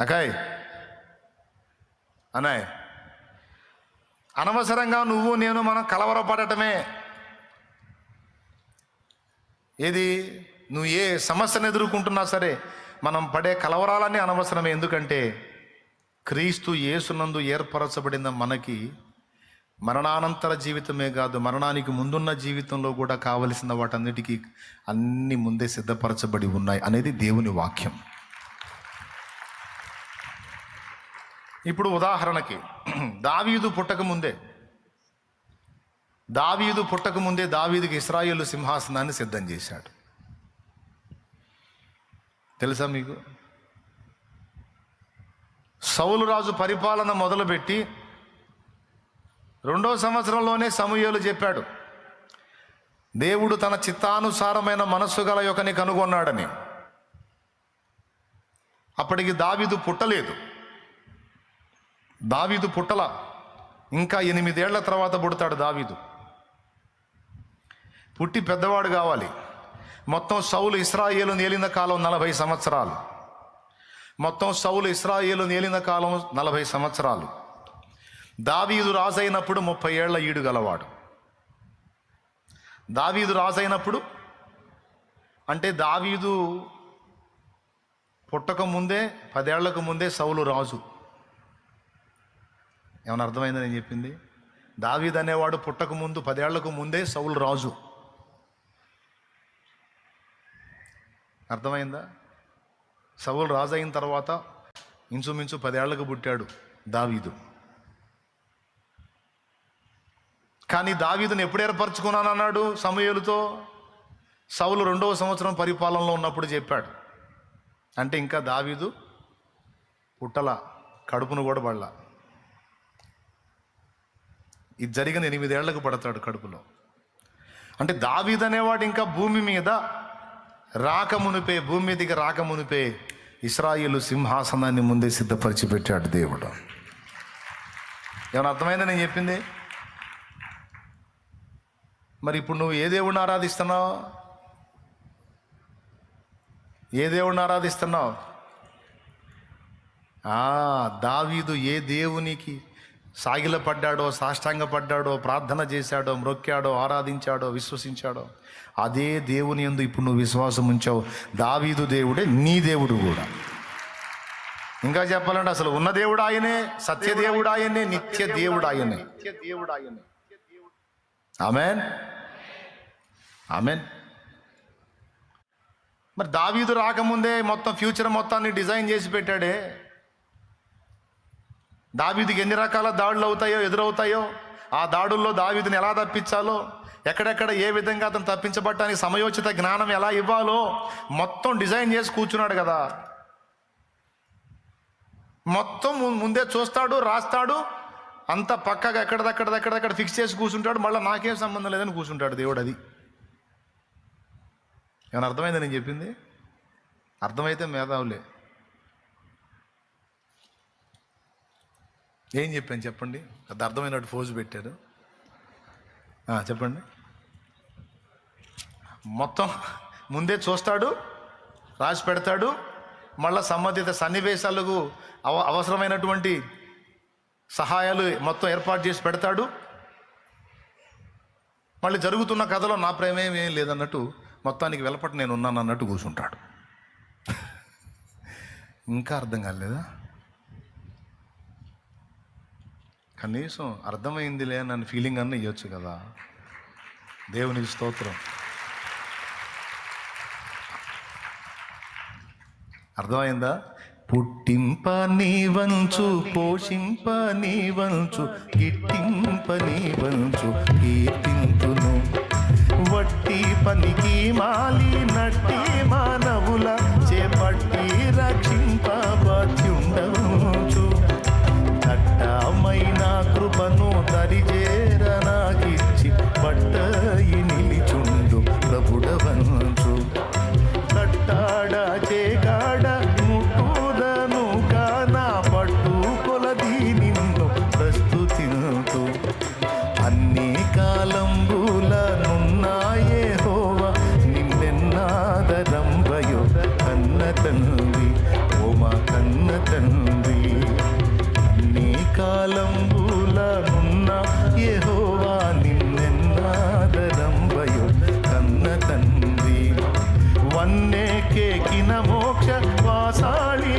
Acai annoy అనవసరంగా నువ్వు నేను మనం కలవరపడటమే. ఏది? నువ్వు ఏ సమస్యను ఎదుర్కొంటున్నా సరే మనం పడే కలవరాలన్నీ అనవసరమే. ఎందుకంటే క్రీస్తు యేసునందు ఏర్పరచబడిన మనకి మరణానంతర జీవితమే కాదు మరణానికి ముందున్న జీవితంలో కూడా కావలసిన వాటన్నిటికీ అన్నీ ముందే సిద్ధపరచబడి ఉన్నాయి అనేది దేవుని వాక్యం. ఇప్పుడు ఉదాహరణకి దావీదు పుట్టక ముందే దావీదు పుట్టక ముందే దావీదుకి ఇస్రాయేల్ సింహాసనాన్ని సిద్ధం చేశాడు. తెలుసా మీకు? సౌలురాజు పరిపాలన మొదలుపెట్టి రెండో సంవత్సరంలోనే సమూహలు చెప్పాడు దేవుడు తన చిత్తానుసారమైన మనస్సు గల యొక్కని కనుగొన్నాడని. అప్పటికి దావీదు పుట్టలేదు. దావీదు పుట్టల. ఇంకా ఎనిమిదేళ్ళ తర్వాత పుడతాడు దావీదు. పుట్టి పెద్దవాడు కావాలి. మొత్తం సౌలు ఇస్రాయేలు నేలిన కాలం నలభై సంవత్సరాలు. మొత్తం సౌలు ఇస్రాయేలు నేలిన కాలం నలభై సంవత్సరాలు. దావీదు రాజైనప్పుడు ముప్పై ఏళ్ళ ఈడు గలవాడు. దావీదు రాజైనప్పుడు అంటే దావీదు పుట్టక ముందే పదేళ్ళకు ముందే సౌలు రాజు. ఏమైనా అర్థమైందని నేను చెప్పింది? దావీద్ అనేవాడు పుట్టక ముందు పదేళ్ళకు ముందే సౌలు రాజు. అర్థమైందా? సౌలు రాజు అయిన తర్వాత ఇంచుమించు పదేళ్ళకు పుట్టాడు దావీదు. కానీ దావీదుని ఎప్పుడు ఏర్పరచుకున్నానన్నాడు సమయలతో? సౌలు రెండవ సంవత్సరం పరిపాలనలో ఉన్నప్పుడు చెప్పాడు. అంటే ఇంకా దావీదు పుట్టల కడుపును కూడా పడలా. ఇది జరిగిన ఎనిమిదేళ్ళకు పడతాడు కడుపులో. అంటే దావీదనేవాడు ఇంకా భూమి మీద రాకమునిపే భూమి మీదకి రాకమునిపే ఇస్రాయిలు సింహాసనాన్ని ముందే సిద్ధపరిచి పెట్టాడు దేవుడు. ఏమైనా అర్థమైందా నేను చెప్పింది? మరి ఇప్పుడు నువ్వు ఏ దేవుడిని ఆరాధిస్తున్నావు? ఏ దేవుడిని ఆరాధిస్తున్నావు? ఆ, దావీదు ఏ దేవునికి సాగిలపడ్డాడో సాష్టాంగపడ్డాడో ప్రార్థన చేశాడో మ్రొక్కాడో ఆరాధించాడో విశ్వసించాడో. అదే దేవుని యందు ఇప్పుడు నువ్వు విశ్వాసం ఉంచావు. దావీదు దేవుడే నీ దేవుడు కూడా. ఇంకా చెప్పాలంటే అసలు ఉన్న దేవుడు ఆయనే సత్య దేవుడు ఆయనే నిత్య దేవుడు ఆయనే దేవుడు ఆయనే. ఆమెన్. ఆమెన్. మరి దావీదు రాకముందే మొత్తం ఫ్యూచర్ మొత్తాన్ని డిజైన్ చేసి పెట్టాడే. దావీదికి ఎన్ని రకాల దాడులు అవుతాయో ఎదురవుతాయో ఆ దాడుల్లో దావీదిని ఎలా తప్పించాలో ఎక్కడెక్కడ ఏ విధంగా అతను తప్పించబడటానికి సమయోచిత జ్ఞానం ఎలా ఇవ్వాలో మొత్తం డిజైన్ చేసి కూర్చున్నాడు కదా. మొత్తం ముందే చూస్తాడు రాస్తాడు అంత పక్కగా ఎక్కడదక్కడ ఎక్కడదక్కడ ఫిక్స్ చేసి కూర్చుంటాడు మళ్ళీ నాకేం సంబంధం లేదని కూర్చుంటాడు దేవుడు అది. ఏమైనా అర్థమైందా నేను చెప్పింది? అర్థమైతే మేధావులే. ఏం చెప్పాను చెప్పండి? అది అర్థమైనట్టు ఫోజు పెట్టారు. చెప్పండి. మొత్తం ముందే చూస్తాడు రాసి పెడతాడు మళ్ళా సంబంధిత సన్నివేశాలకు అవ అవసరమైనటువంటి సహాయాలు మొత్తం ఏర్పాటు చేసి పెడతాడు. మళ్ళీ జరుగుతున్న కథలో నా ప్రేమేం ఏం లేదన్నట్టు మొత్తానికి వెలపట నేను ఉన్నాను అన్నట్టు కూర్చుంటాడు. ఇంకా అర్థం కాలేదా? కనీసం అర్థమైందిలే నన్ను ఫీలింగ్ అన్న ఇవ్వచ్చు కదా. దేవునికి స్తోత్రం. అర్థమైందా? పుట్టింప నీ వంచు పోషింప నీ వంచు గిట్టింప నీ వంచు కీర్తింతును. వట్టి పనికి మాలి ಕಾಲಂಬೂಲನುನ್ನ ಯೆಹೋವಾ ನಿನ್ನೆನ್ನಾದರಂಬಯು ಕನ್ನ ತಂದಿ ವನ್ನೇ ಕೇಕಿನ ಮೋಕ್ಷ ವಾಸಾಳಿ